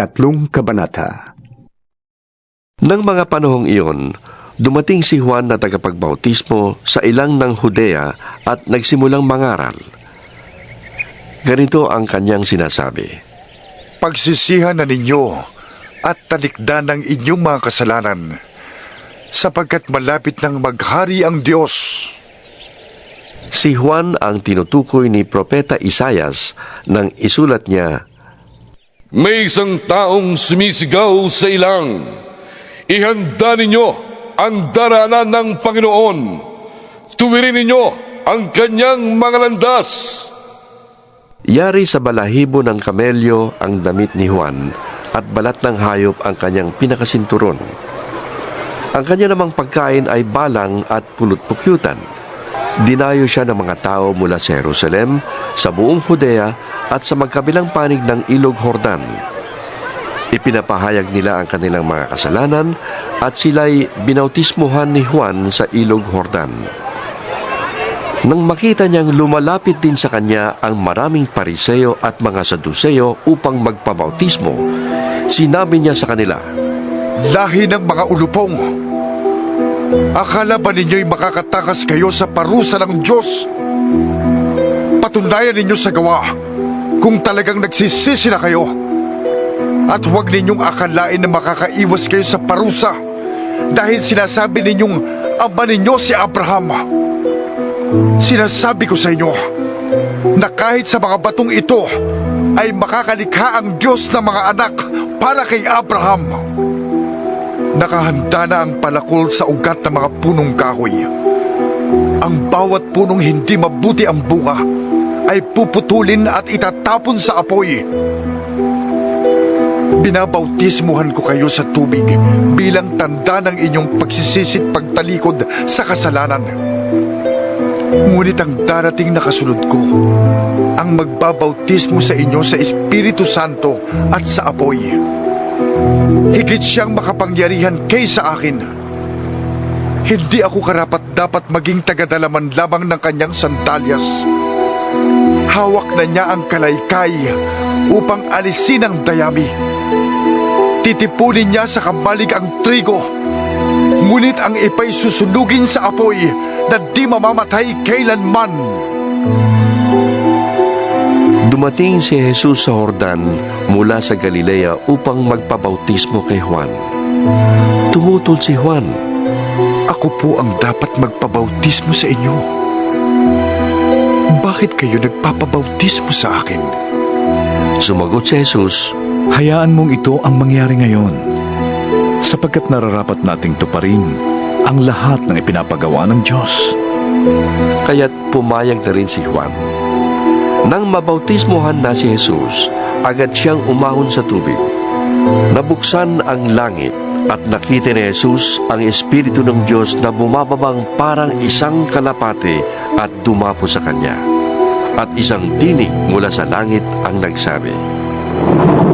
Ikatlong Kabanata Nang mga panahong iyon, dumating si Juan na tagapagbautismo sa ilang ng Judea at nagsimulang mangaral. Ganito ang kanyang sinasabi. Pagsisihan na ninyo at talikdan ng inyong mga kasalanan sapagkat malapit nang maghari ang Diyos. Si Juan ang tinutukoy ni Propeta Isayas nang isulat niya, May isang taong sumisigaw sa ilang. Ihanda ninyo ang daranan ng Panginoon. Tuwirin ninyo ang kanyang mga landas. Yari sa balahibo ng kamelyo ang damit ni Juan at balat ng hayop ang kanyang pinakasinturon. Ang kanya namang pagkain ay balang at pulot-pukyutan. Dinayo siya ng mga tao mula sa Jerusalem, sa buong Judea at sa magkabilang panig ng Ilog Hordan. Ipinapahayag nila ang kanilang mga kasalanan at sila'y binautismuhan ni Juan sa Ilog Hordan. Nang makita niyang lumalapit din sa kanya ang maraming pariseo at mga saduseo upang magpabautismo, sinabi niya sa kanila, Lahi ng mga ulupong. Akala ba ninyo'y makakatakas kayo sa parusa ng Diyos? Patunayan ninyo sa gawa kung talagang nagsisisi na kayo. At huwag ninyong akalain na makakaiwas kayo sa parusa dahil sinasabi ninyong ama ninyo si Abraham. Sinasabi ko sa inyo na kahit sa mga batong ito ay makakalikha ang Diyos ng mga anak para kay Abraham. Nakahanda na ang palakol sa ugat ng mga punong kahoy. Ang bawat punong hindi mabuti ang bunga ay puputulin at itatapon sa apoy. Binabautismuhan ko kayo sa tubig bilang tanda ng inyong pagsisisit pagtalikod sa kasalanan. Ngunit ang darating na kasunod ko, ang magbabautismo sa inyo sa Espiritu Santo at sa apoy. Higit siyang makapangyarihan kaysa akin. Hindi ako karapat dapat maging tagadalaman lamang ng kanyang sandalyas. Hawak na niya ang kalaykay upang alisin ang dayami. Titipulin niya sa kamalig ang trigo. Ngunit ang ipay susunugin sa apoy na di mamamatay kailanman. Dumating si Jesus sa Hordan mula sa Galilea upang magpabautismo kay Juan. Tumutol si Juan. Ako po ang dapat magpabautismo sa inyo. Bakit kayo nagpapabautismo sa akin? Sumagot si Jesus, Hayaan mong ito ang mangyari ngayon sapagkat nararapat nating tuparin ang lahat ng ipinapagawa ng Diyos. kaya't pumayag na rin si Juan. Nang mabautismohan na si Jesus, agad siyang umahon sa tubig. Nabuksan ang langit at nakita ni Jesus ang Espiritu ng Diyos na bumababang parang isang kalapate at dumapo sa kanya. At isang tinig mula sa langit ang nagsabi,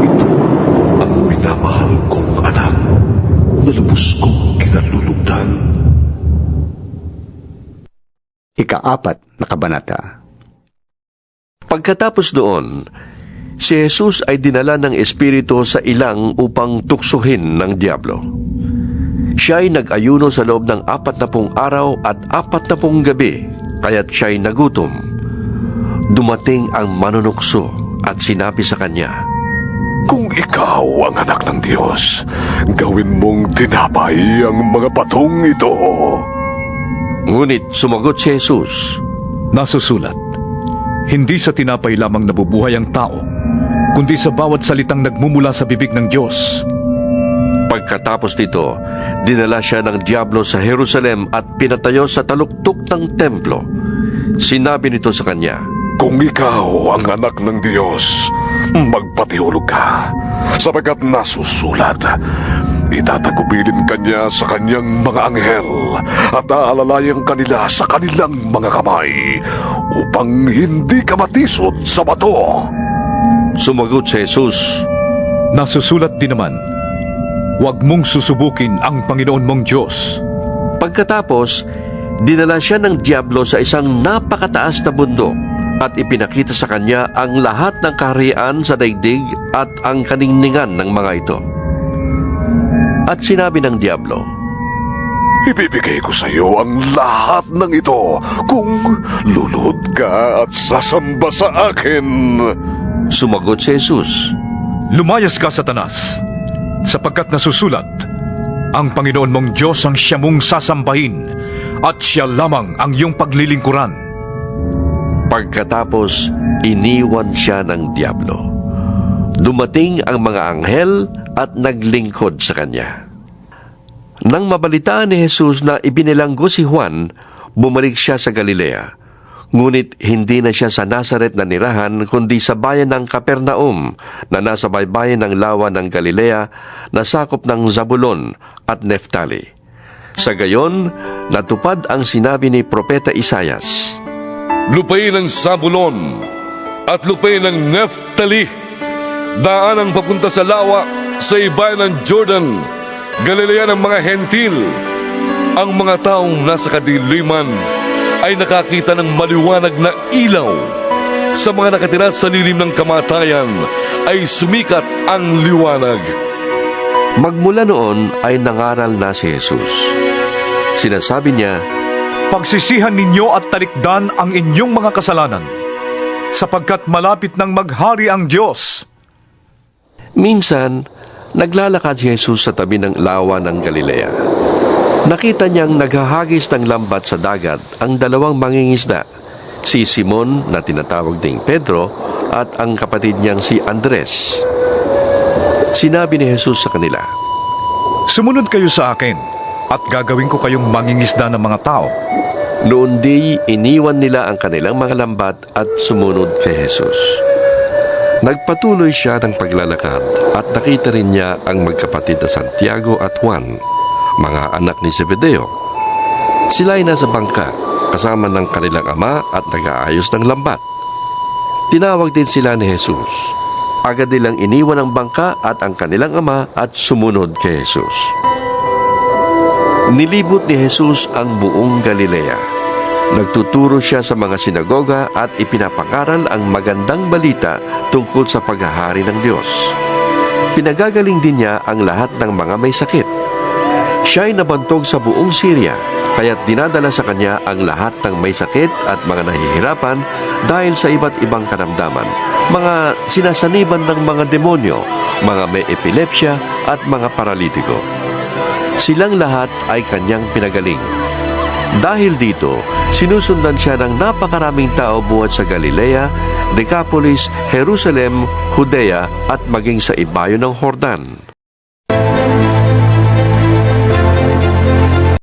Ito ang minamahal kong anak na lubos kong kinalulugdan. Ikaapat na Kabanata Pagkatapos doon, si Jesus ay dinala ng Espiritu sa ilang upang tuksuhin ng Diablo. Siya ay nag-ayuno sa loob ng apat na pung araw at apat na pung gabi, kaya't siya ay nagutom. Dumating ang manunukso at sinabi sa kanya, Kung ikaw ang anak ng Diyos, gawin mong tinapay ang mga batong ito. Ngunit sumagot si Jesus, Nasusulat, hindi sa tinapay lamang nabubuhay ang tao, kundi sa bawat salitang nagmumula sa bibig ng Diyos. Pagkatapos nito, dinala siya ng Diablo sa Jerusalem at pinatayo sa taluktok ng templo. Sinabi nito sa kanya, Kung ikaw ang anak ng Diyos, magpatihulog ka, sapagkat nasusulat, itatagubilin kanya sa kanyang mga anghel at aalalayan kanila sa kanilang mga kamay upang hindi ka matisod sa bato. Sumagot si Jesus, Nasusulat din naman, huwag mong susubukin ang Panginoon mong Diyos. Pagkatapos, dinala siya ng Diablo sa isang napakataas na bundok at ipinakita sa kanya ang lahat ng kaharian sa daigdig at ang kaningningan ng mga ito. At sinabi ng Diablo, Ibibigay ko sa iyo ang lahat ng ito kung lulod ka at sasamba sa akin. Sumagot si Jesus, Lumayas ka, Satanas, sapagkat nasusulat, ang Panginoon mong Diyos ang siya mong sasambahin at siya lamang ang iyong paglilingkuran. Pagkatapos, iniwan siya ng Diablo. Dumating ang mga anghel at naglingkod sa kanya. Nang mabalitaan ni Jesus na ibinilanggo si Juan, bumalik siya sa Galilea. Ngunit hindi na siya sa Nazaret na nirahan kundi sa bayan ng Capernaum na nasa baybayin ng lawa ng Galilea na sakop ng Zabulon at Neftali. Sa gayon, natupad ang sinabi ni Propeta Isayas. Lupain ng Sabulon at lupain ng Neftali. Daan ang papunta sa lawa sa ibayan ng Jordan, Galilea ng mga hentil. Ang mga taong nasa kadiliman ay nakakita ng maliwanag na ilaw. Sa mga nakatira sa lilim ng kamatayan ay sumikat ang liwanag. Magmula noon ay nangaral na si Jesus. Sinasabi niya, Pagsisihan ninyo at talikdan ang inyong mga kasalanan, sapagkat malapit nang maghari ang Diyos. minsan, naglalakad si Jesus sa tabi ng lawa ng Galilea. Nakita niyang naghahagis ng lambat sa dagat ang dalawang mangingisda, si Simon na tinatawag ding Pedro at ang kapatid niyang si Andres. Sinabi ni Jesus sa kanila, Sumunod kayo sa akin, at gagawin ko kayong mangingisda ng mga tao. Noon di iniwan nila ang kanilang mga lambat at sumunod kay Jesus. Nagpatuloy siya ng paglalakad at nakita rin niya ang magkapatid na Santiago at Juan, mga anak ni Zebedeo. Sila ay nasa bangka kasama ng kanilang ama at nag-aayos ng lambat. Tinawag din sila ni Jesus. Agad nilang iniwan ang bangka at ang kanilang ama at sumunod kay Jesus. Nilibot ni Jesus ang buong Galilea. Nagtuturo siya sa mga sinagoga at ipinapangaral ang magandang balita tungkol sa paghahari ng Diyos. Pinagagaling din niya ang lahat ng mga may sakit. Siya ay nabantog sa buong Syria, kaya't dinadala sa kanya ang lahat ng may sakit at mga nahihirapan dahil sa iba't ibang karamdaman, mga sinasaniban ng mga demonyo, mga may epilepsya at mga paralitiko. Silang lahat ay kanyang pinagaling. Dahil dito, sinusundan siya ng napakaraming tao buhat sa Galilea, Decapolis, Jerusalem, Judea at maging sa ibayo ng Hordan.